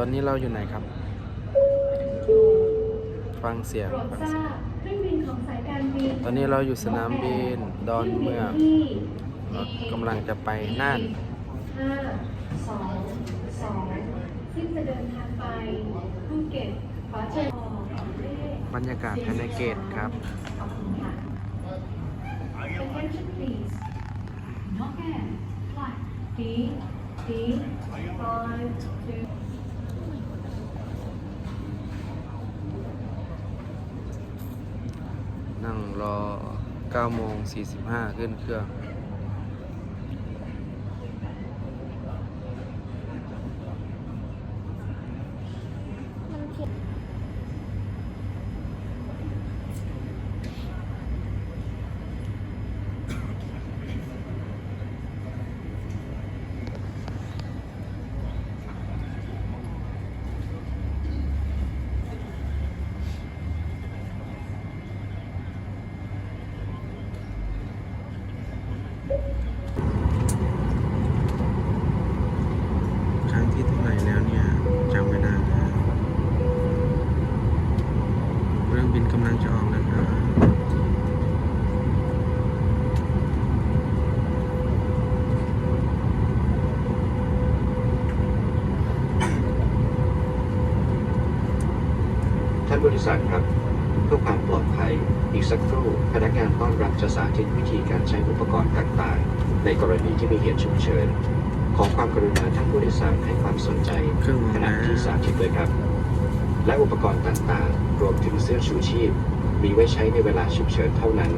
ตอนนี้เราอยู่ไหนครับ ฟังเสียงโปรดฟังทเสียรางบเครื่องบินของสายการบินตอนนี้เราอยู่สนามบินดอนเมืองที่เรากำลังจะไปน่านห้าสองสองซึ่งจะเดินทางไปภูเก็ตขอเชิญออกเลขบรรยากาศภายในเกตครับขอบคุณค่ะ Attention please Okay flight D D five two นั่ง รอ9โมง45 ขึ้นเครื่อง ครั้งที่เท่าไหร่แล้วเนี่ยจำไม่ได้แล้วเครื่องบินกำลังจะออกแล้วครับ ท่านบ ริษัทครับ เพื่อความปลอดภัย อีกสักครู่พนักงานต้อนรับจะสาธิตวิธีการใช้อุปกรณ์ต่างๆ ในกรณีที่มีเหตุฉุกเฉิน ขอความกรุณาท่านผู้โดยสารให้ความสนใจเครื่องออกขณะแล้วที่สาธิตด้วยครับ และอุปกรณ์ต่างๆ รวมถึงเสื้อชูชีพ มีไว้ใช้ในเวลาฉุกเฉินเท่านั้น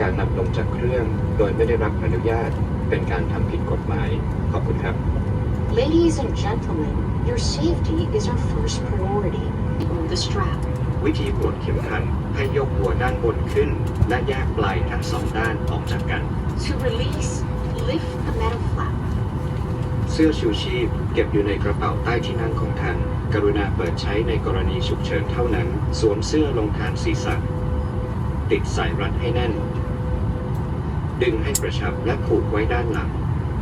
การนำลงจากเครื่องโดยไม่ได้รับอนุญาต เป็นการทำผิดกฎหมาย ขอบคุณครับ Ladies and gentlemen, your safety is our first priority. Pull the strap. วิธีปลดเข็มขัดให้ยกหัวด้านบนขึ้น และแยกปลายทั้งสองด้านออกจากกัน To release, lift the metal flap. เสื้อชูชีพเก็บอยู่ในกระเป๋าใต้ที่นั่งของท่าน กรุณาเปิดใช้ในกรณีฉุกเฉินเท่านั้น สวมเสื้อลงฐานศีรษะ ติดสายรัดให้แน่น ดึงให้กระชับและผูกไว้ด้านหลัง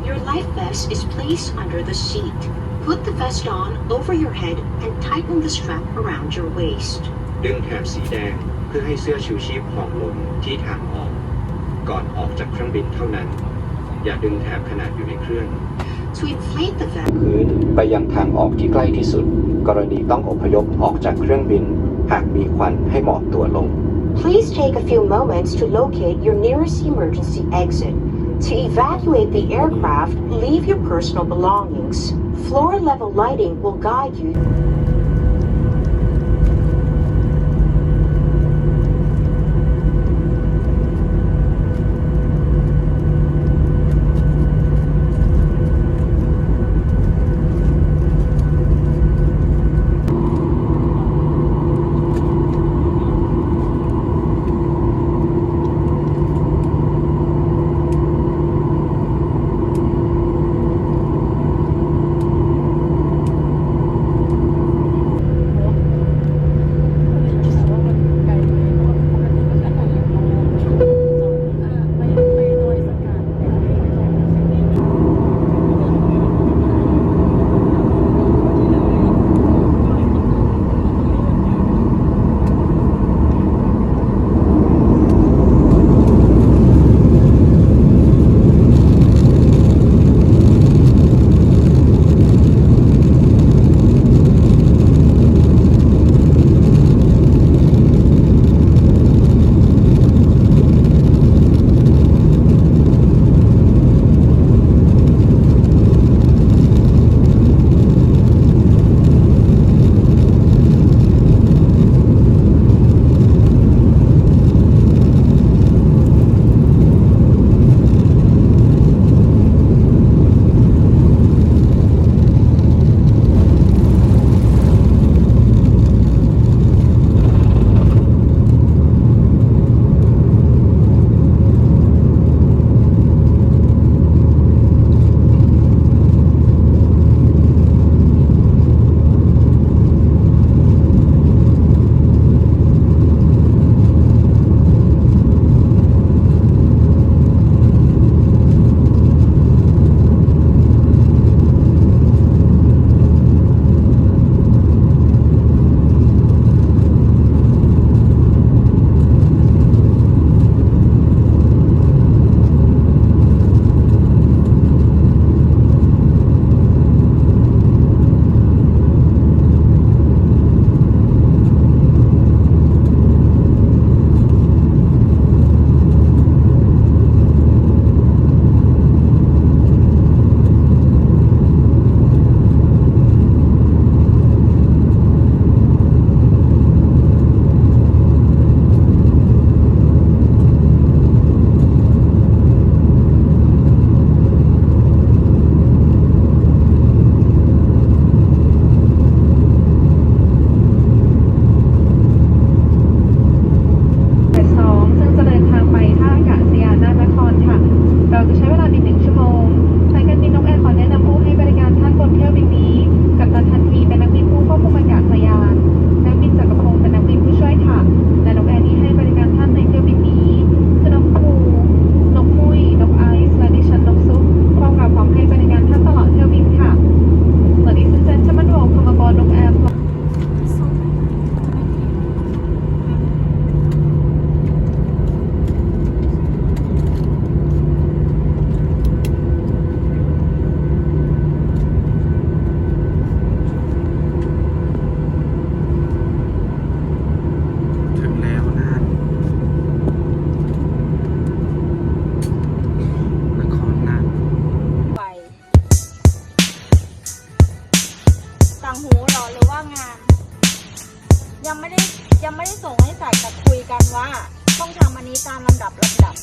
Your life vest is placed under the seat. Put the vest on over your head and tighten the strap around your waist. ดึงแถบสีแดงเพื่อให้เสื้อชูชีพห่องลงที่ทางออก ก่อนออกจากเครื่องบินเท่านั้น อย่าดึงแถบขนาดอยู่ในเครื่อง To inflate the vest, พื้นไปยังทางออกที่ใกล้ที่สุด กรณีต้องอพยพออกจากเครื่องบิน หากมีควันให้หมอบตัวลง please take a few moments to locate your nearest emergency exit. To evacuate the aircraft, leave your personal belongings. Floor level lighting will guide you. ต้องทำอันนี้ตามลำดับลำดับ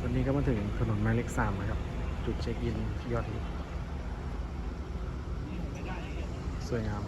วันนี้ก็มาถึงถนนหมายเลขสามนะครับ จุดเช็คอินยอดฮิตสวยงาม